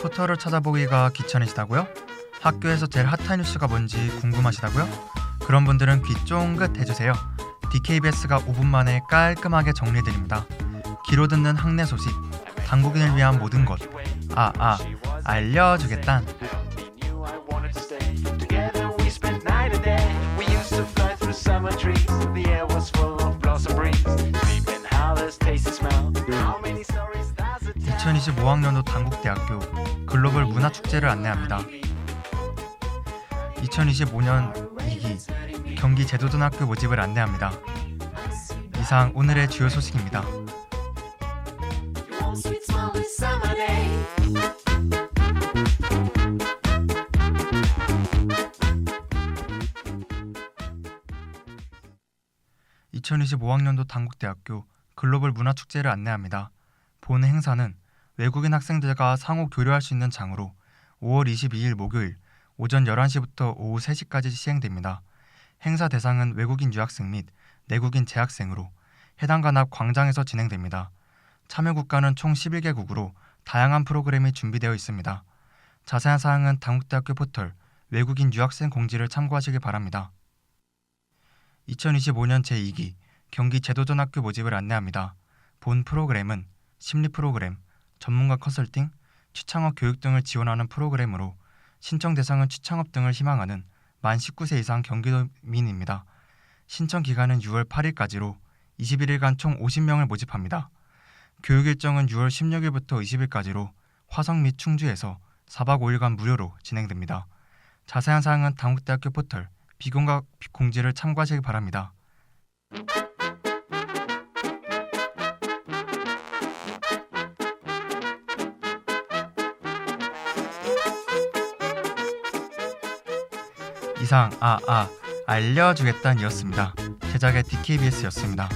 포털을 찾아보기가 귀찮으시다고요? 학교에서 제일 핫한 뉴스가 뭔지 궁금하시다고요? 그런 분들은 귀 쫑긋 해주세요. DKBS가 5분 만에 깔끔하게 정리해드립니다. 귀로 듣는 학내 소식, 당국인을 위한 모든 것. 아, 아, tell? 2025학년도 당국대학교 글로벌 문화축제를 안내합니다. 2025년 2기 경기 제도전학교 모집을 안내합니다. 이상 오늘의 주요 소식입니다. One sweet smiling summer day. 2025학년도 당국대학교 글로벌 문화축제를 안내합니다. 본 행사는 외국인 학생들과 상호 교류할 수 있는 장으로 5월 22일 목요일 오전 11시부터 오후 3시까지 시행됩니다. 행사 대상은 외국인 유학생 및 내국인 재학생으로 해당 관합 광장에서 진행됩니다. 참여 국가는 총 11개국으로 다양한 프로그램이 준비되어 있습니다. 자세한 사항은 당국대학교 포털 외국인 유학생 공지를 참고하시기 바랍니다. 2025년 제2기 경기 제도전학교 모집을 안내합니다. 본 프로그램은 심리 프로그램, 전문가 컨설팅, 취창업 교육 등을 지원하는 프로그램으로 신청 대상은 취창업 등을 희망하는 만 19세 이상 경기도민입니다. 신청 기간은 6월 8일까지로 21일간 총 50명을 모집합니다. 교육 일정은 6월 16일부터 20일까지로 화성 및 충주에서 4박 5일간 무료로 진행됩니다. 자세한 사항은 당국대학교 포털 비공각 공지를 참고하시기 바랍니다. 이상 아아 알려주겠다는 이었습니다. 제작의 DKBS였습니다.